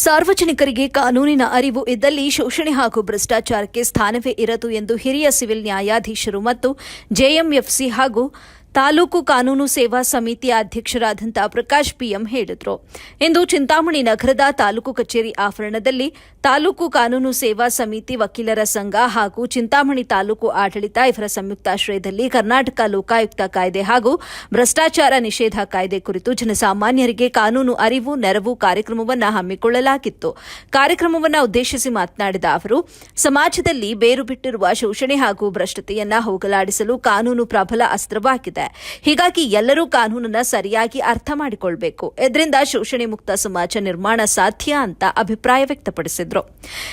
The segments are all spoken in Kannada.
ಸಾರ್ವಜನಿಕರಿಗೆ ಕಾನೂನಿನ ಅರಿವು ಇದ್ದಲ್ಲಿ ಶೋಷಣೆ ಹಾಗೂ ಭ್ರಷ್ಟಾಚಾರಕ್ಕೆ ಸ್ಥಾನವೇ ಇರದು ಎಂದು ಹಿರಿಯ ಸಿವಿಲ್ ನ್ಯಾಯಾಧೀಶರು ಮತ್ತು ಜೆಎಂಎಫ್ಸಿ ಹಾಗೂ ತಾಲೂಕು ಕಾನೂನು ಸೇವಾ ಸಮಿತಿಯ ಅಧ್ಯಕ್ಷರಾದಂಥ ಪ್ರಕಾಶ್ ಪಿಎಂ ಹೇಳಿದರು. ಇಂದು ಚಿಂತಾಮಣಿ ನಗರದ ತಾಲೂಕು ಕಚೇರಿ ಆವರಣದಲ್ಲಿ ತಾಲೂಕು ಕಾನೂನು ಸೇವಾ ಸಮಿತಿ ವಕೀಲರ ಸಂಘ ಹಾಗೂ ಚಿಂತಾಮಣಿ ತಾಲೂಕು ಆಡಳಿತ ಇವರ ಸಂಯುಕ್ತಾಶ್ರಯದಲ್ಲಿ ಕರ್ನಾಟಕ ಲೋಕಾಯುಕ್ತ ಕಾಯ್ದೆ ಹಾಗೂ ಭ್ರಷ್ಟಾಚಾರ ನಿಷೇಧ ಕಾಯ್ದೆ ಕುರಿತು ಜನಸಾಮಾನ್ಯರಿಗೆ ಕಾನೂನು ಅರಿವು, ನೆರವು ಕಾರ್ಯಕ್ರಮವನ್ನು ಹಮ್ಮಿಕೊಳ್ಳಲಾಗಿತ್ತು. ಕಾರ್ಯಕ್ರಮವನ್ನು ಉದ್ದೇಶಿಸಿ ಮಾತನಾಡಿದ ಅವರು, ಸಮಾಜದಲ್ಲಿ ಬೇರು ಬಿಟ್ಟಿರುವ ಶೋಷಣೆ ಹಾಗೂ ಭ್ರಷ್ಟತೆಯನ್ನು ಹೋಗಲಾಡಿಸಲು ಕಾನೂನು ಪ್ರಬಲ ಅಸ್ತ್ರವಾಗಿದೆ. ಹೀಗಾಗಿ ಎಲ್ಲರೂ ಕಾನೂನನ್ನ ಸರಿಯಾಗಿ ಅರ್ಥ ಮಾಡಿಕೊಳ್ಬೇಕು. ಇದರಿಂದ ಶೋಷಣೆ ಮುಕ್ತ ಸಮಾಜ ನಿರ್ಮಾಣ ಸಾಧ್ಯ ಅಂತ ಅಭಿಪ್ರಾಯ ವ್ಯಕ್ತಪಡಿಸಿದ್ರು.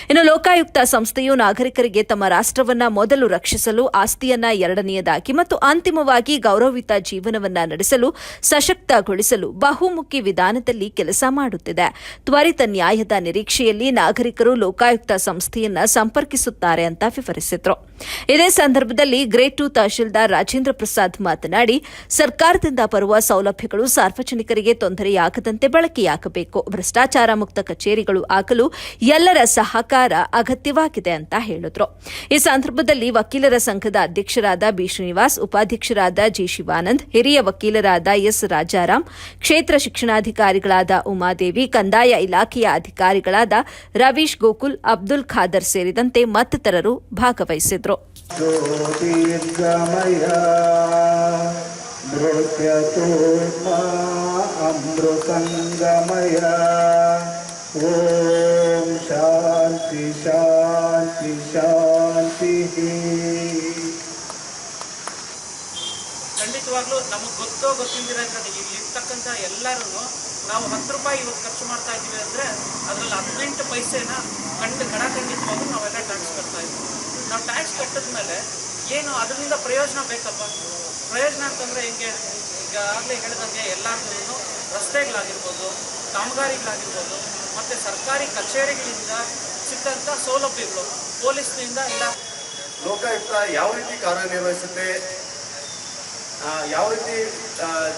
ಇನ್ನು ಲೋಕಾಯುಕ್ತ ಸಂಸ್ಥೆಯು ನಾಗರಿಕರಿಗೆ ತಮ್ಮ ರಾಷ್ಟ್ರವನ್ನ ಮೊದಲು ರಕ್ಷಿಸಲು, ಆಸ್ತಿಯನ್ನ ಎರಡನೆಯದಾಗಿ ಮತ್ತು ಅಂತಿಮವಾಗಿ ಗೌರವಿತ ಜೀವನವನ್ನ ನಡೆಸಲು ಸಶಕ್ತಗೊಳಿಸಲು ಬಹುಮುಖಿ ವಿಧಾನದಲ್ಲಿ ಕೆಲಸ ಮಾಡುತ್ತಿದೆ. ತ್ವರಿತ ನ್ಯಾಯದ ನಿರೀಕ್ಷೆಯಲ್ಲಿ ನಾಗರಿಕರು ಲೋಕಾಯುಕ್ತ ಸಂಸ್ಥೆಯನ್ನ ಸಂಪರ್ಕಿಸುತ್ತಾರೆ ಅಂತ ವಿವರಿಸಿದ್ರು. ಇದೇ ಸಂದರ್ಭದಲ್ಲಿ ಗ್ರೇಟ್ ಟು ತಹಶೀಲ್ದಾರ್ ರಾಜೇಂದ್ರ ಪ್ರಸಾದ್ ಮಾತನಾಡಿ, ಸರ್ಕಾರದಿಂದ ಬರುವ ಸೌಲಭ್ಯಗಳು ಸಾರ್ವಜನಿಕರಿಗೆ ತೊಂದರೆಯಾಗದಂತೆ ಬಳಕೆಯಾಗಬೇಕು. ಭ್ರಷ್ಟಾಚಾರ ಮುಕ್ತ ಕಚೇರಿಗಳು ಆಗಲು ಎಲ್ಲರ ಸಹಕಾರ ಅಗತ್ಯವಾಗಿದೆ ಅಂತ ಹೇಳಿದ್ರು. ಈ ಸಂದರ್ಭದಲ್ಲಿ ವಕೀಲರ ಸಂಘದ ಅಧ್ಯಕ್ಷರಾದ ಬಿ ಶ್ರೀನಿವಾಸ್, ಉಪಾಧ್ಯಕ್ಷರಾದ ಜಿ ಶಿವಾನಂದ್, ಹಿರಿಯ ವಕೀಲರಾದ ಎಸ್ ರಾಜಾರಾಮ್, ಕ್ಷೇತ್ರ ಶಿಕ್ಷಣಾಧಿಕಾರಿಗಳಾದ ಉಮಾದೇವಿ, ಕಂದಾಯ ಇಲಾಖೆಯ ಅಧಿಕಾರಿಗಳಾದ ರವೀಶ್ ಗೋಕುಲ್, ಅಬ್ದುಲ್ ಖಾದರ್ ಸೇರಿದಂತೆ ಮತ್ತಿತರರು ಭಾಗವಹಿಸಿದ್ರು ಹೇಳಿದ್ರು. ಅಮೃತಂಗಮಯ. ಓಂ ಶಾಂತಿ ಶಾಂತಿ ಶಾಂತಿ. ಖಂಡಿತವಾಗ್ಲೂ ನಮಗೆ ಗೊತ್ತೋ ಗೊತ್ತಿಲ್ಲದಿರೋ ಇಲ್ಲಿ ಇರ್ತಕ್ಕಂಥ ಎಲ್ಲರೂ ನಾವು ಹತ್ತು ರೂಪಾಯಿ ಇವತ್ತು ಖರ್ಚು ಮಾಡ್ತಾ ಇದ್ದೀವಿ ಅಂದ್ರೆ ಅದ್ರಲ್ಲಿ ಹದಿನೆಂಟು ಪೈಸೆನ ಕಂಡು ಗಣ ಖಂಡಿತವಾಗ್ಲೂ ನಾವೆಲ್ಲ ಟ್ಯಾಕ್ಸ್ ಕಟ್ತಾ ಇದ್ದೀವಿ. ನಾವು ಟ್ಯಾಕ್ಸ್ ಕಟ್ಟಿದ್ಮೇಲೆ ಏನು ಅದರಿಂದ ಪ್ರಯೋಜನ ಬೇಕಪ್ಪ? ಪ್ರಯೋಜನ ಅಂತಂದರೆ ಹಿಂಗೆ, ಈಗ ಆಗಲೇ ಹೇಳಿದಂಗೆ ಎಲ್ಲರಿಗೂ ರಸ್ತೆಗಳಾಗಿರ್ಬೋದು, ಕಾಮಗಾರಿಗಳಾಗಿರ್ಬೋದು, ಮತ್ತು ಸರ್ಕಾರಿ ಕಚೇರಿಗಳಿಂದ ಸಿಕ್ಕಂಥ ಸೌಲಭ್ಯಗಳು, ಪೊಲೀಸ್ನಿಂದ ಇಲ್ಲ. ಲೋಕಾಯುಕ್ತ ಯಾವ ರೀತಿ ಕಾರ್ಯನಿರ್ವಹಿಸುತ್ತೆ? ಯಾವ ರೀತಿ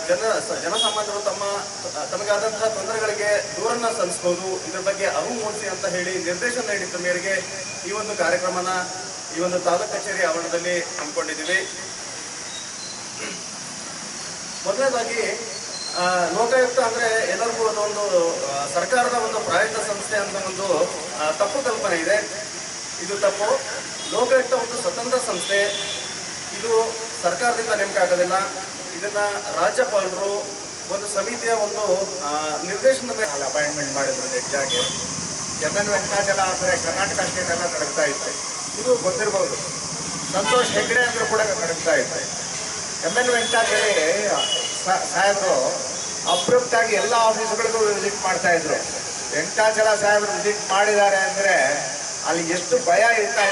ಜನ ಜನಸಾಮಾನ್ಯರು ತಮ್ಮ ತಮಗಾದಂತಹ ತೊಂದರೆಗಳಿಗೆ ದೂರನ್ನ ಸಲ್ಲಿಸಬಹುದು ಇದರ ಬಗ್ಗೆ ಮೂಡಿಸಿ ಅಂತ ಹೇಳಿ ನಿರ್ದೇಶನ ನೀಡಿದ್ದ ಮೇರೆಗೆ ಈ ಒಂದು ಕಾರ್ಯಕ್ರಮನ ಈ ಒಂದು ತಾಲೂಕು ಕಚೇರಿ ಆವರಣದಲ್ಲಿ ಹಮ್ಮಿಕೊಂಡಿದ್ದೀವಿ. ಮೊದಲನೇದಾಗಿ ಲೋಕಾಯುಕ್ತ ಅಂದ್ರೆ ಎಲ್ಲರಿಗೂ ಅದೊಂದು ಸರ್ಕಾರದ ಒಂದು ಪ್ರಾಯೋಜಿತ ಸಂಸ್ಥೆ ಅಂತ ಒಂದು ತಪ್ಪು ಕಲ್ಪನೆ ಇದೆ. ಇದು ತಪ್ಪು. ಲೋಕಾಯುಕ್ತ ಒಂದು ಸ್ವತಂತ್ರ ಸಂಸ್ಥೆ. ಇದು ಸರ್ಕಾರದಿಂದ ನೇಮಕ ಆಗೋದಿಲ್ಲ. ಇದನ್ನ ರಾಜ್ಯಪಾಲರು ಒಂದು ಸಮಿತಿಯ ಒಂದು ನಿರ್ದೇಶನದ ಮೇಲೆ ಅಪಾಯಿಂಟ್ಮೆಂಟ್ ಮಾಡಿದ್ರು ಹೆಚ್ಚಾಗಿ ಎಂ ಎನ್ ವೆಂಕಟಾಚಲ ಅಂದರೆ ಕರ್ನಾಟಕ ಸ್ಟೇಟ್ ಎಲ್ಲ ನಡೆಸ್ತಾ ಇತ್ತು. ಇದು ಗೊತ್ತಿರ್ಬೋದು. ಸಂತೋಷ್ ಹೆಗ್ಡೆ ಅಂದ್ರೂ ಕೂಡ ನಡೀತಾ ಇದೆ. ಎಂ ಎನ್ ವೆಂಕಟಾಚಲಿ ಸಾಹೇಬರು ಅಪ್ರೂಪ್ತಾಗಿ ಎಲ್ಲ ಆಫೀಸ್ಗಳಿಗೂ ವಿಸಿಟ್ ಮಾಡ್ತಾ ಇದ್ರು. ವೆಂಕಟಾಚಲ ಸಾಹೇಬರು ವಿಸಿಟ್ ಮಾಡಿದ್ದಾರೆ ಅಂದ್ರೆ ಅಲ್ಲಿ ಎಷ್ಟು ಭಯ ಇರ್ತಾ